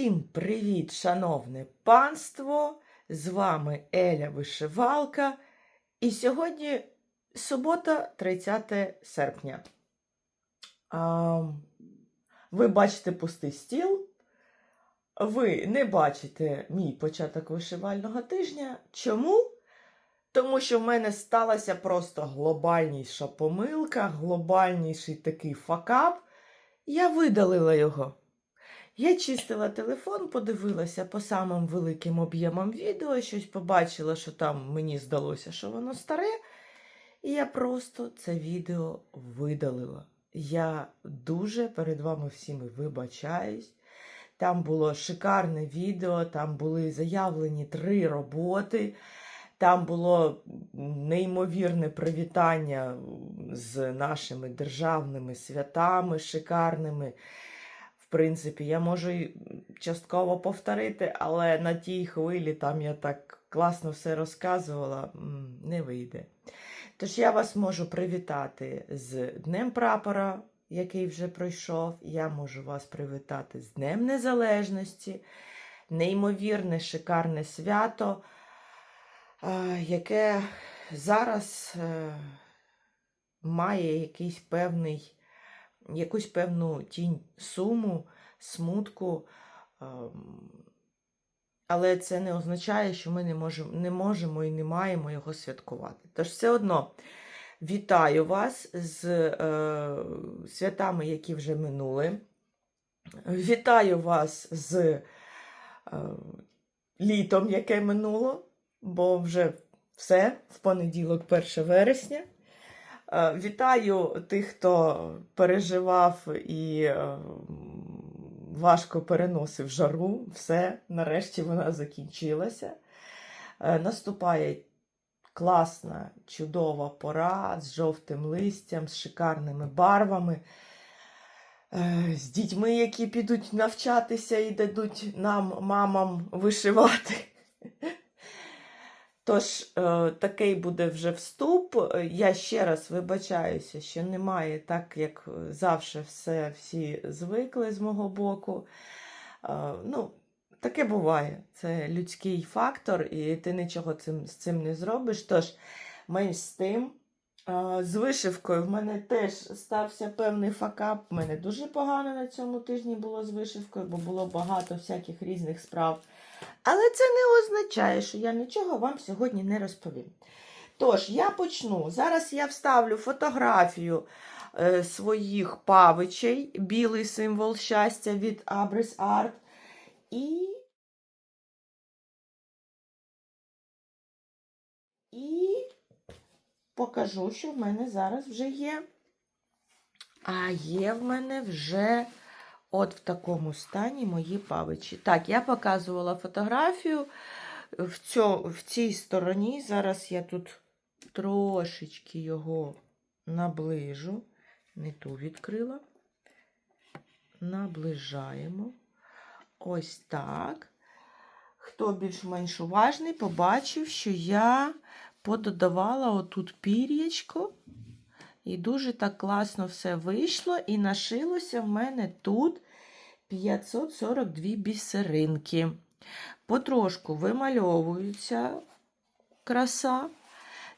Всім привіт, шановне панство! З вами Еля Вишивалка. І сьогодні субота, 30 серпня. А, ви бачите пустий стіл. Ви не бачите мій початок вишивального тижня. Чому? Тому що в мене сталася просто глобальніша помилка, глобальніший такий факап. Я видалила його. Я чистила телефон, подивилася по самим великим об'ємам відео, щось побачила, що там мені здалося, що воно старе. І я просто це відео видалила. Я дуже перед вами всіми вибачаюсь. Там було шикарне відео, там були заявлені три роботи. Там було неймовірне привітання з нашими державними святами шикарними. Принципі, я можу частково повторити, але на тій хвилі там я так класно все розказувала, не вийде. Тож я вас можу привітати з Днем прапора, який вже пройшов. Я можу вас привітати з Днем Незалежності, неймовірне, шикарне свято, яке зараз е, має якийсь певний якусь певну тінь суму, смутку. ем, Але це не означає, що ми не можемо, не можемо і не маємо його святкувати. Тож все одно вітаю вас з е, святами, які вже минули. Вітаю вас з е, літом, яке минуло, бо вже все в понеділок, 1 вересня. Е, Вітаю тих, хто переживав і е, важко переносив жару. Все, нарешті вона закінчилася. Е, Наступає класна, чудова пора з жовтим листям, з шикарними барвами, з дітьми, які підуть навчатися і дадуть нам, мамам, вишивати. Тож, е, такий буде вже вступ. Е, Я ще раз вибачаюся, що немає так, як завжди все всі звикли з мого боку. Е, ну, таке буває. Це людський фактор, і ти нічого цим, з цим не зробиш. Тож, менш з тим. Е, З вишивкою в мене теж стався певний факап. У мене дуже погано на цьому тижні було з вишивкою, бо було багато всяких різних справ. Але це не означає, що я нічого вам сьогодні не розповім. Тож, я почну. Зараз я вставлю фотографію е, своїх павичей, білий символ щастя від Abris Art. І. І покажу, що в мене зараз вже є. А є в мене вже от в такому стані мої павичі. Так, я показувала фотографію в, цьо, в цій стороні. Зараз я тут трошечки його наближу. Не ту відкрила. Наближаємо. Ось так. Хто більш-менш уважний, побачив, що я пододавала отут пір'ячко. І дуже так класно все вийшло. І нашилося в мене тут 542 бісеринки. Потрошку вимальовується краса.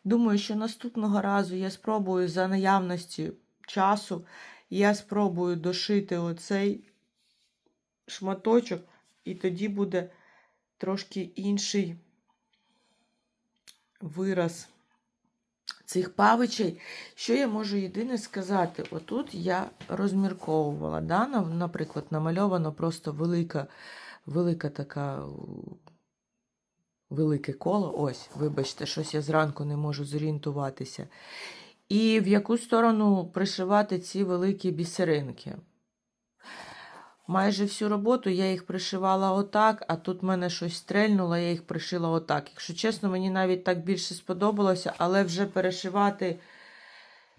Думаю, що наступного разу я спробую за наявності часу, я спробую дошити оцей шматочок, і тоді буде трошки інший вираз цих павичей. Що я можу єдине сказати? Отут я розмірковувала. Да? Наприклад, намальовано просто велика, велика така. Велике коло. Ось, вибачте, щось я зранку не можу зорієнтуватися. І в яку сторону пришивати ці великі бісеринки. Майже всю роботу я їх пришивала отак, а тут мене щось стрельнуло, я їх пришила отак. Якщо чесно, мені навіть так більше сподобалося, але вже перешивати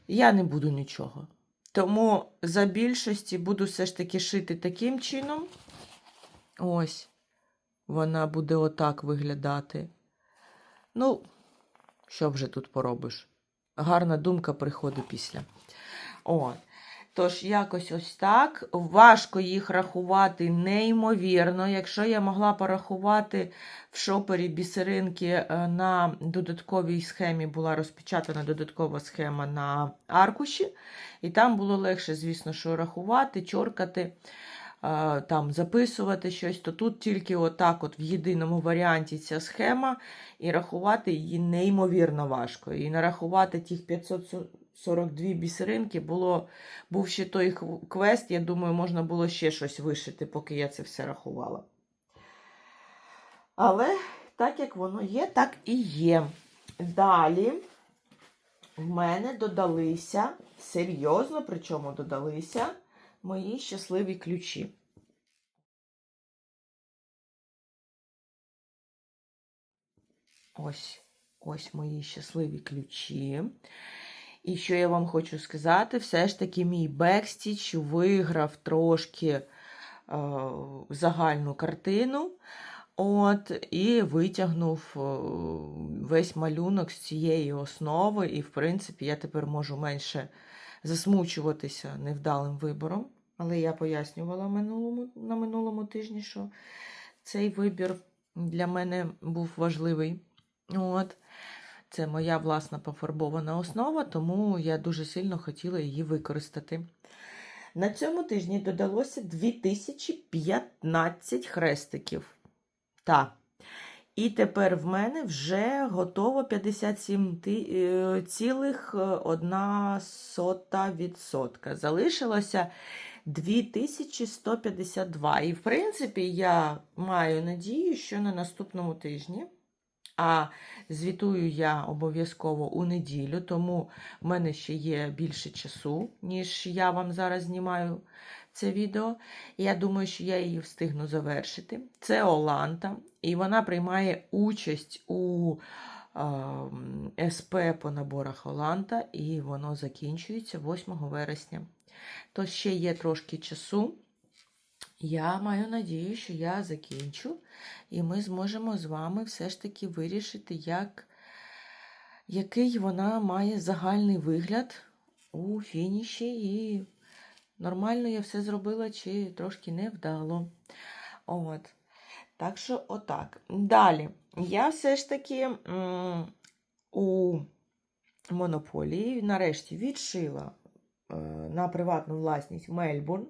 я не буду нічого. Тому за більшості буду все ж таки шити таким чином. Ось, вона буде отак виглядати. Ну, що вже тут поробиш? Гарна думка приходить після. От. Тож, якось ось так. Важко їх рахувати неймовірно. Якщо я могла порахувати в шопері бісеринки е, на додатковій схемі, була розпечатана додаткова схема на аркуші, і там було легше, звісно, що рахувати, чоркати, там записувати щось, то тут тільки отак, от в єдиному варіанті ця схема, і рахувати її неймовірно важко. І нарахувати тих 542 бісеринки було був ще той квест, я думаю, можна було ще щось вишити, поки я це все рахувала. Але так як воно є, так і є. Далі в мене додалися, серйозно, причому додалися мої щасливі ключі. Ось, ось мої щасливі ключі. І що я вам хочу сказати, все ж таки мій бекстіч виграв трошки е, загальну картину. От, і витягнув весь малюнок з цієї основи, і, в принципі, я тепер можу менше засмучуватися невдалим вибором. Але я пояснювала минулому, на минулому тижні, що цей вибір для мене був важливий. От. Це моя власна пофарбована основа, тому я дуже сильно хотіла її використати. На цьому тижні додалося 2015 хрестиків. Та. І тепер в мене вже готово 57,1%. Залишилося 2152. І, в принципі, я маю надію, що на наступному тижні. А звітую я обов'язково у неділю, тому в мене ще є більше часу, ніж я вам зараз знімаю це відео. Я думаю, що я її встигну завершити. Це Оланта, і вона приймає участь у е, СП по наборах Оланта, і воно закінчується 8 вересня. То ще є трошки часу. Я маю надію, що я закінчу, і ми зможемо з вами все ж таки вирішити, як, який вона має загальний вигляд у фініші, і нормально я все зробила, чи трошки не вдало. От. Так що, отак. Далі. Я все ж таки у монополії нарешті відшила е, на приватну власність Мельбурн.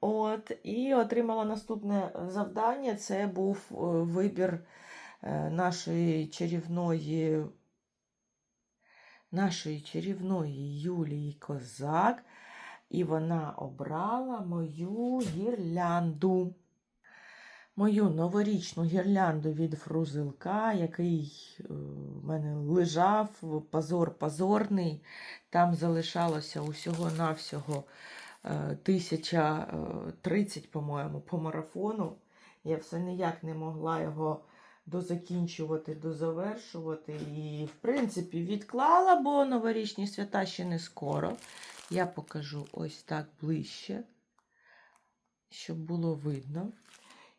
От, і отримала наступне завдання. Це був е, вибір е, нашої чарівної, нашої чарівної Юлії Козак. І вона обрала мою гірлянду. Мою новорічну гірлянду від фрузилка, який е, в мене лежав, позор позорний. Там залишалося усього-навсього е, 1030, по-моєму, по марафону. Я все ніяк не могла його дозакінчувати, дозавершувати. І, в принципі, відклала, бо новорічні свята ще не скоро. Я покажу ось так ближче, щоб було видно.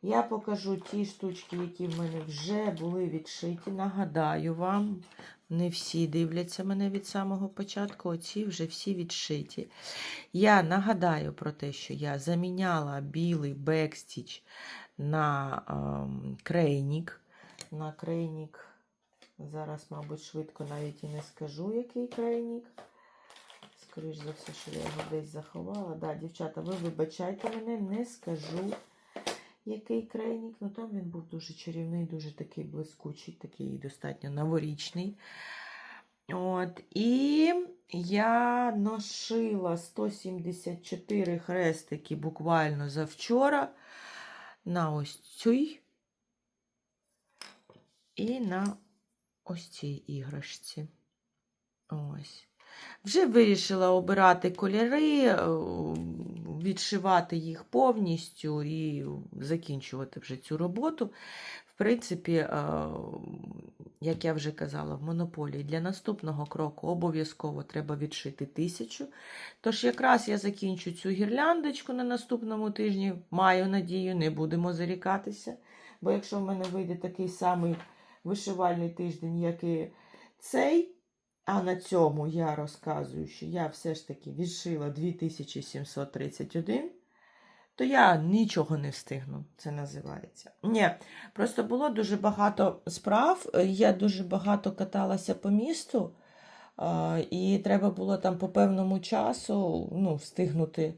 Я покажу ті штучки, які в мене вже були відшиті. Нагадаю вам, не всі дивляться мене від самого початку, оці вже всі відшиті. Я нагадаю про те, що я заміняла білий бекстіч на ем, крейнік. На крейнік, зараз, мабуть, швидко навіть і не скажу, який крейнік. Скоріш за все, що я його десь заховала. Да, дівчата, ви вибачайте мене, не скажу який крайнік. Ну там він був дуже чарівний, дуже такий блискучий, такий достатньо новорічний. От, І я ношила 174 хрестики буквально завчора на ось цій і на ось цій іграшці. Ось. Вже вирішила обирати кольори, е, відшивати їх повністю і закінчувати вже цю роботу. В принципі, е, як я вже казала, в монополії для наступного кроку обов'язково треба відшити тисячу. Тож, якраз я закінчу цю гірляндочку на наступному тижні, маю надію, не будемо зарікатися. Бо якщо в мене вийде такий самий вишивальний тиждень, як і цей, А на цьому я розказую, що я все ж таки відшила 2731, то я нічого не встигну, це називається. Ні, просто було дуже багато справ, я дуже багато каталася по місту, і треба було там по певному часу ну, встигнути.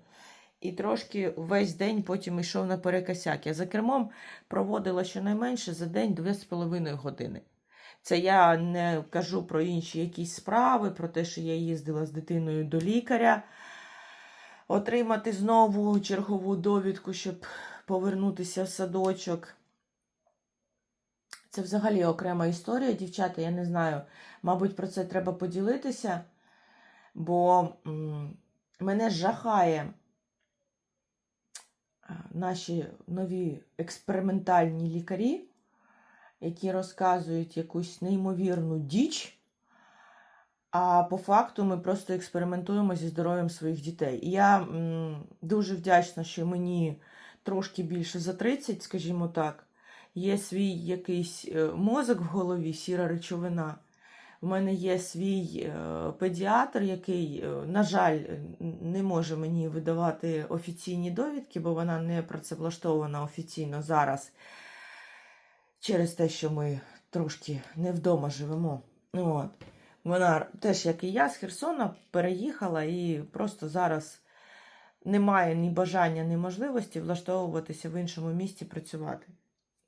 І трошки весь день потім йшов на перекосяк. Я за кермом проводила щонайменше за день 2,5 години. Це я не кажу про інші якісь справи, про те, що я їздила з дитиною до лікаря, отримати знову чергову довідку, щоб повернутися в садочок. Це взагалі окрема історія, дівчата. Я не знаю, мабуть, про це треба поділитися, бо мене жахає наші нові експериментальні лікарі які розказують якусь неймовірну діч, а по факту ми просто експериментуємо зі здоров'ям своїх дітей. І я м, дуже вдячна, що мені трошки більше за 30, скажімо так, є свій якийсь е, мозок в голові, сіра речовина. У мене є свій е, педіатр, який, е, на жаль, не може мені видавати офіційні довідки, бо вона не працевлаштована офіційно зараз через те, що ми трошки не вдома живемо. От. Вона теж, як і я, з Херсона переїхала і просто зараз немає ні бажання, ні можливості влаштовуватися в іншому місті працювати.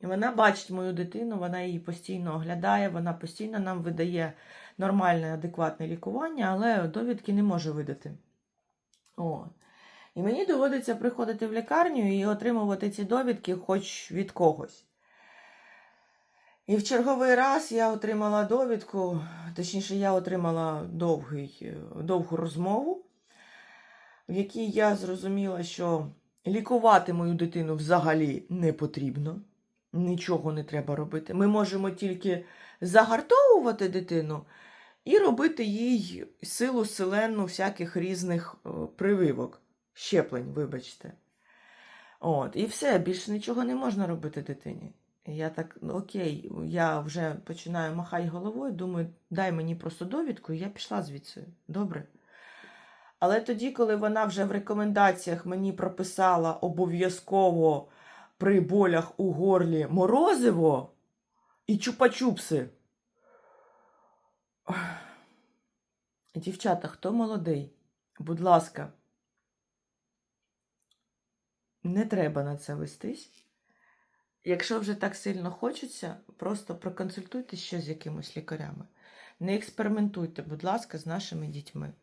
І вона бачить мою дитину, вона її постійно оглядає, вона постійно нам видає нормальне, адекватне лікування, але довідки не може видати. От. І мені доводиться приходити в лікарню і отримувати ці довідки хоч від когось. І в черговий раз я отримала довідку, точніше, я отримала довгий, е, довгу розмову, в якій я зрозуміла, що лікувати мою дитину взагалі не потрібно, нічого не треба робити. Ми можемо тільки загартовувати дитину і робити їй силу селенну всяких різних е, прививок, щеплень, вибачте. От, І все, більше нічого не можна робити дитині. Я так, ну окей, я вже починаю махати головою, думаю, дай мені просто довідку, і я пішла звідси. Добре. Але тоді, коли вона вже в рекомендаціях мені прописала обов'язково при болях у горлі морозиво і чупа-чупси. Дівчата, хто молодий? Будь ласка, не треба на це вестись. Якщо вже так сильно хочеться, просто проконсультуйтесь ще з якимось лікарями. Не експериментуйте, будь ласка, з нашими дітьми.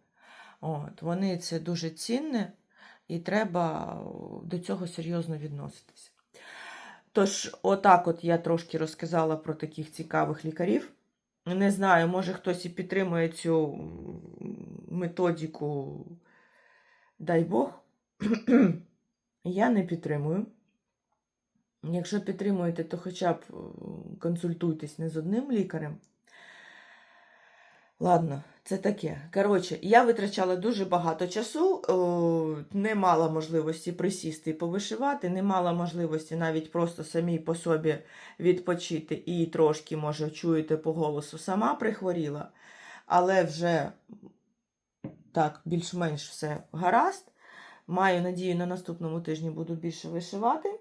От, Вони це дуже цінне і треба до цього серйозно відноситися. Тож, отак от я трошки розказала про таких цікавих лікарів. Не знаю, може хтось і підтримує цю методику, дай Бог. Я не підтримую. Якщо підтримуєте, то хоча б е, консультуйтесь не з одним лікарем. Ладно, це таке. Коротше, я витрачала дуже багато часу, не мала можливості присісти і повишивати, не мала можливості навіть просто самій по собі відпочити і трошки, може, чуєте по голосу, сама прихворіла, але вже так, більш-менш все гаразд. Маю надію, на наступному тижні буду більше вишивати.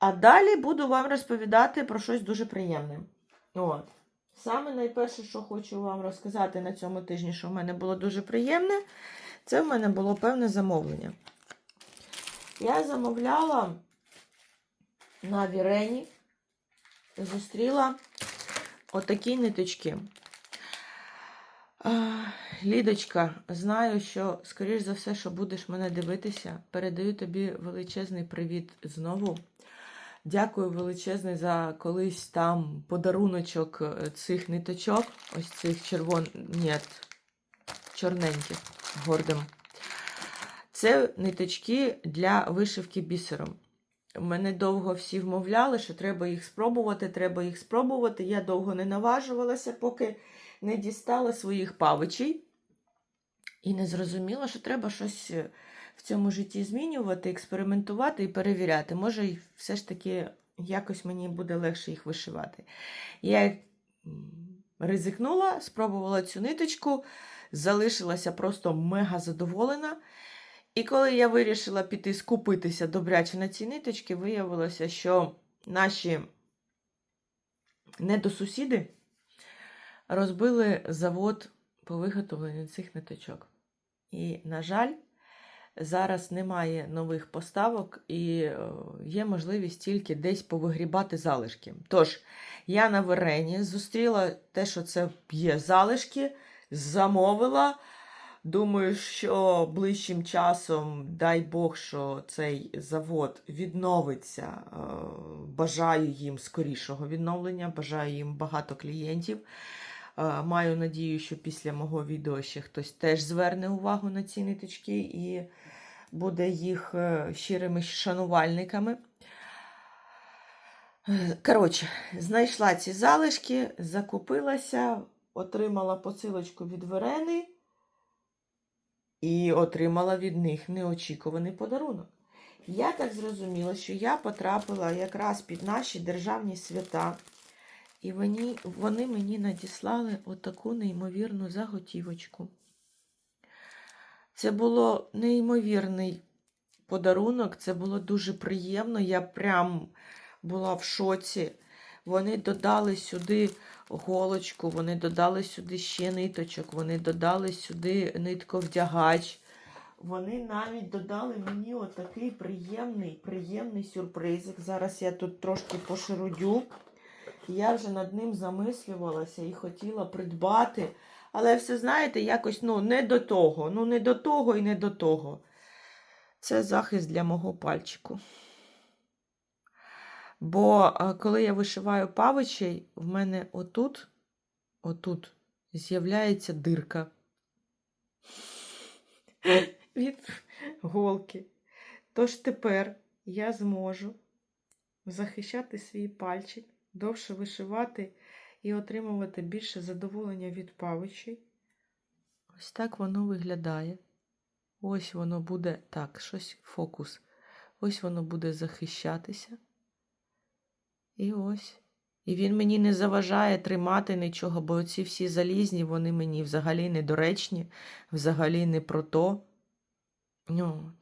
А далі буду вам розповідати про щось дуже приємне. От. Саме найперше, що хочу вам розказати на цьому тижні, що в мене було дуже приємне, це в мене було певне замовлення. Я замовляла на Вірені, зустріла отакі ниточки. Лідочка, знаю, що, скоріш за все, що будеш мене дивитися, передаю тобі величезний привіт знову. Дякую величезний за колись там подаруночок е, цих ниточок. Ось цих червон... Ні, чорненьких гордим. Це ниточки для вишивки бісером. Мене довго всі вмовляли, що треба їх спробувати, треба їх спробувати. Я довго не наважувалася, поки не дістала своїх павичей. І не зрозуміла, що треба щось е, в цьому житті змінювати, експериментувати і перевіряти. Може, все ж таки якось мені буде легше їх вишивати. Я ризикнула, спробувала цю ниточку, залишилася просто мега задоволена. І коли я вирішила піти скупитися добряче на ці ниточки, виявилося, що наші недосусіди розбили завод по виготовленню цих ниточок. І, на жаль, зараз немає нових поставок і е, є можливість тільки десь повигрібати залишки. Тож, я на Верені зустріла те, що це є залишки, замовила. Думаю, що ближчим часом, дай Бог, що цей завод відновиться. Е, Бажаю їм скорішого відновлення, бажаю їм багато клієнтів. Е, Маю надію, що після мого відео ще хтось теж зверне увагу на ці ниточки і буде їх е, щирими шанувальниками. Коротше, знайшла ці залишки, закупилася, отримала посилочку від Верени і отримала від них неочікуваний подарунок. Я так зрозуміла, що я потрапила якраз під наші державні свята, і вони, вони мені надіслали отаку неймовірну заготівочку. Це було неймовірний подарунок, це було дуже приємно. Я прям була в шоці. Вони додали сюди голочку, вони додали сюди ще ниточок, вони додали сюди нитковдягач. Вони навіть додали мені отакий приємний, приємний сюрпризик. Зараз я тут трошки пошарудю. Я вже над ним замислювалася і хотіла придбати. Але все, знаєте, якось ну, не до того. Ну, не до того і не до того. Це захист для мого пальчику. Бо коли я вишиваю павичей, в мене отут, отут з'являється дирка від голки. Тож тепер я зможу захищати свій пальчик, довше вишивати і отримувати більше задоволення від павичей. Ось так воно виглядає. Ось воно буде так, щось фокус. Ось воно буде захищатися. І ось. І він мені не заважає тримати нічого, бо ці всі залізні, вони мені взагалі недоречні, взагалі не про то. Ну.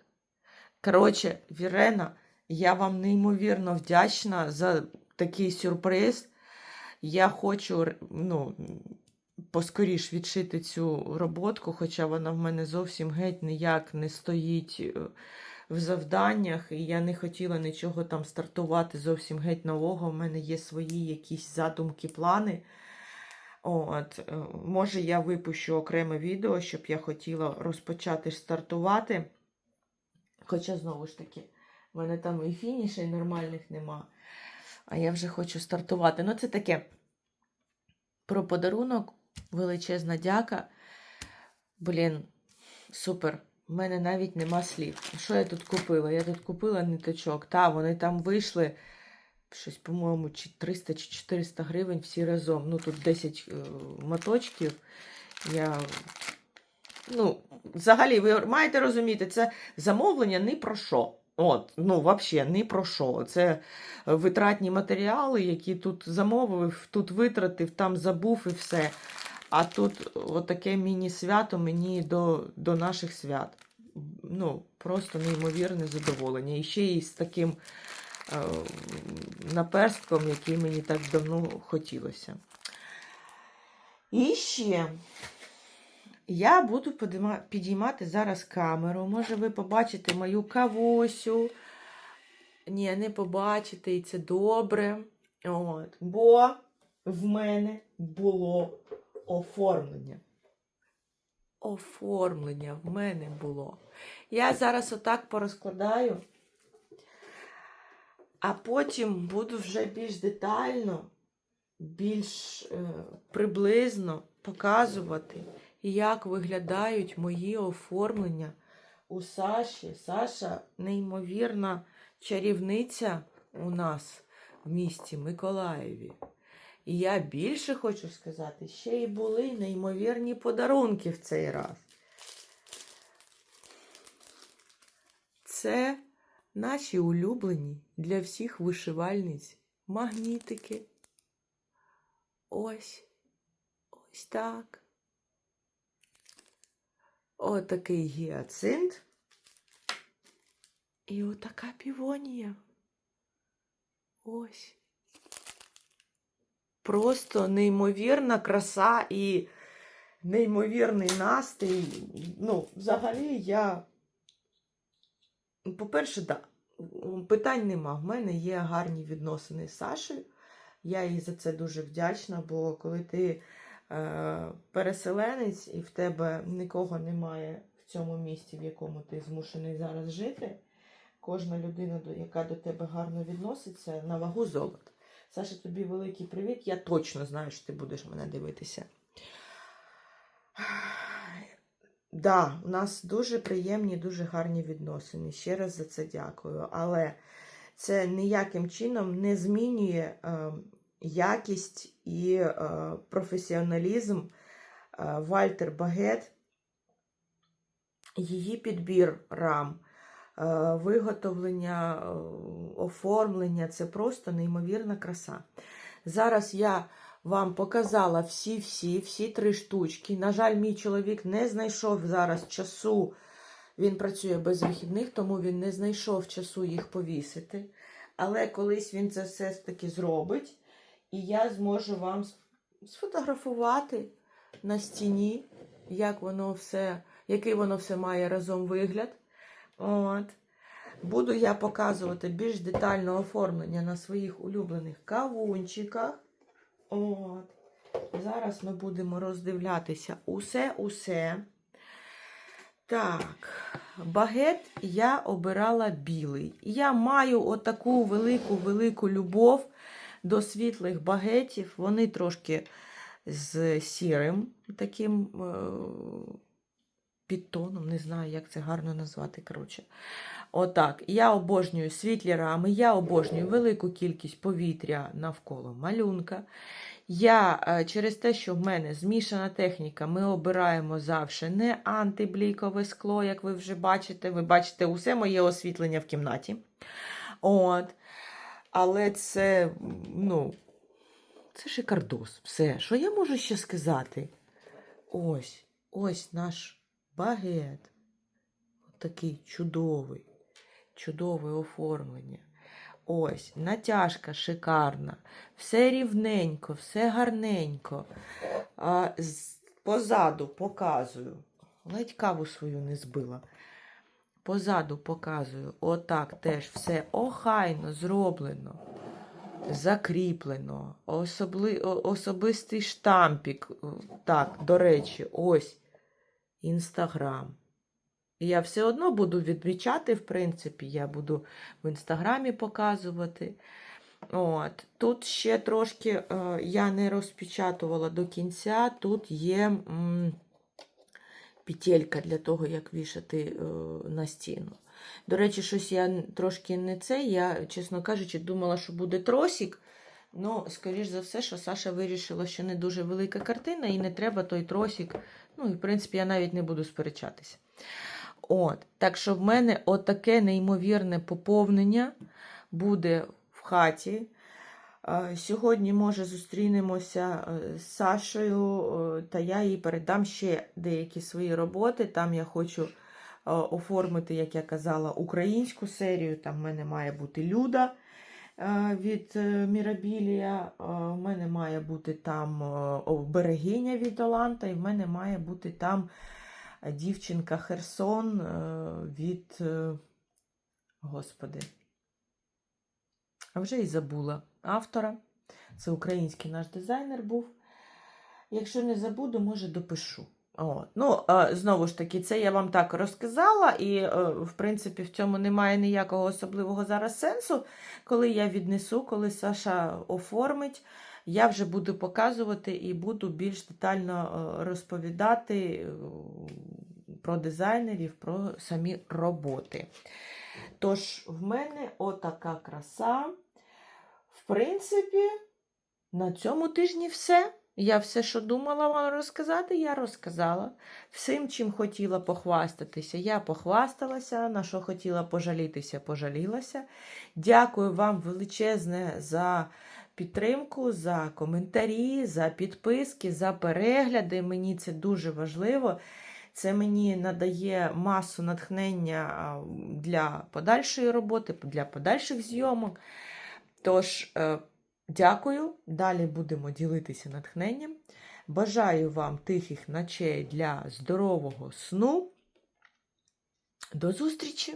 Коротше, Вірена, я вам неймовірно вдячна за такий сюрприз. Я хочу ну, поскоріш відшити цю роботку, хоча вона в мене зовсім геть ніяк не стоїть е, в завданнях, і я не хотіла нічого там стартувати зовсім геть нового. У мене є свої якісь задумки, плани. От, е, може, я випущу окреме відео, щоб я хотіла розпочати стартувати. Хоча, знову ж таки, в мене там і фінішей нормальних нема. А я вже хочу стартувати. Ну, це таке про подарунок. Величезна дяка. Блін, супер. У мене навіть нема слів. Що я тут купила? Я тут купила ниточок. Та, вони там вийшли щось, по-моєму, чи 300 чи 400 гривень всі разом. Ну, тут 10 е, моточків. Я. Ну, взагалі, ви маєте розуміти, це замовлення ні про що. От, ну, взагалі, ні про що. Це витратні матеріали, які тут замовив, тут витратив, там забув і все. А тут отаке міні-свято мені до, до наших свят. Ну, просто неймовірне задоволення. І ще й з таким е, наперстком, який мені так давно хотілося. І ще я буду підіймати зараз камеру. Може, ви побачите мою кавусю. Ні, не побачите, і це добре. От. Бо в мене було оформлення. Оформлення в мене було. Я зараз отак порозкладаю, а потім буду вже більш детально, більш е, приблизно показувати, як виглядають мої оформлення у Саші. Саша неймовірна чарівниця у нас в місті Миколаєві. І я більше хочу сказати, ще й були неймовірні подарунки в цей раз. Це наші улюблені для всіх вишивальниць магнітики. Ось. Ось так. Отакий гіацинт. І отака півонія. Ось. Просто неймовірна краса і неймовірний настрій. Ну, взагалі, я. По-перше, да, питань нема. В мене є гарні відносини з Сашею. Я їй за це дуже вдячна, бо коли ти переселенець і в тебе нікого немає в цьому місті, в якому ти змушений зараз жити, кожна людина, яка до тебе гарно відноситься, на вагу золота. Саша, тобі великий привіт. Я точно знаю, що ти будеш мене дивитися. Да, у нас дуже приємні, дуже гарні відносини. Ще раз за це дякую. Але це ніяким чином не змінює е, якість і е, професіоналізм е, Вальтер Багет, її підбір рам, е, виготовлення, оформлення це просто неймовірна краса. Зараз я вам показала всі-всі, всі три штучки. На жаль, мій чоловік не знайшов зараз часу. Він працює без вихідних, тому він не знайшов часу їх повісити. Але колись він це все ж таки зробить, і я зможу вам сфотографувати на стіні, як воно все, який воно все має разом вигляд. От. Буду я показувати більш детальне оформлення на своїх улюблених кавунчиках. От. Зараз ми будемо роздивлятися усе-усе. Так, багет я обирала білий. Я маю отаку велику-велику любов до світлих багетів. Вони трошки з сірим таким е- підтоном, не знаю, як це гарно назвати. Коротше. Отак. Я обожнюю світлі рами, я обожнюю велику кількість повітря навколо малюнка. Я е, через те, що в мене змішана техніка, ми обираємо завжди не антиблікове скло, як ви вже бачите. Ви бачите усе моє освітлення в кімнаті. От. Але це, ну, це шикардос. Все. Що я можу ще сказати? Ось, ось наш багет. Такий чудовий, чудове оформлення. Ось, натяжка шикарна, все рівненько, все гарненько. А, позаду показую. Ледь каву свою не збила. Позаду показую. Отак теж все охайно зроблено, закріплено, особли, особистий штампік. Так, до речі, ось інстаграм. І Я все одно буду відмічати, в принципі, я буду в інстаграмі показувати. От. Тут ще трошки е, я не розпечатувала до кінця. Тут є м, петелька для того, як вішати е, на стіну. До речі, щось я трошки не це. Я, чесно кажучи, думала, що буде тросик. Ну, скоріш за все, що Саша вирішила, що не дуже велика картина, і не треба той тросик. Ну, і в принципі, я навіть не буду сперечатися. От, так що в мене отаке неймовірне поповнення буде в хаті. Е, Сьогодні, може, зустрінемося е, з Сашею, е, та я їй передам ще деякі свої роботи. Там я хочу оформити, як я казала, українську серію. Там в мене має бути Люда від Мірабілія. В мене має бути там берегиня від Оланта, і в мене має бути там дівчинка Херсон від. Господи. А вже і забула автора. Це український наш дизайнер був. Якщо не забуду, може допишу. О, ну, знову ж таки, це я вам так розказала, і, е, в принципі, в цьому немає ніякого особливого зараз сенсу. Коли я віднесу, коли Саша оформить, я вже буду показувати і буду більш детально е, розповідати е, про дизайнерів, про самі роботи. Тож, в мене отака краса. В принципі, на цьому тижні все. Я все, що думала вам розказати, я розказала. Всім, чим хотіла похвастатися, я похвасталася. На що хотіла пожалітися, пожалілася. Дякую вам величезне за підтримку, за коментарі, за підписки, за перегляди. Мені це дуже важливо. Це мені надає масу натхнення для подальшої роботи, для подальших зйомок. Тож, е, дякую. Далі будемо ділитися натхненням. Бажаю вам тихих ночей для здорового сну. До зустрічі!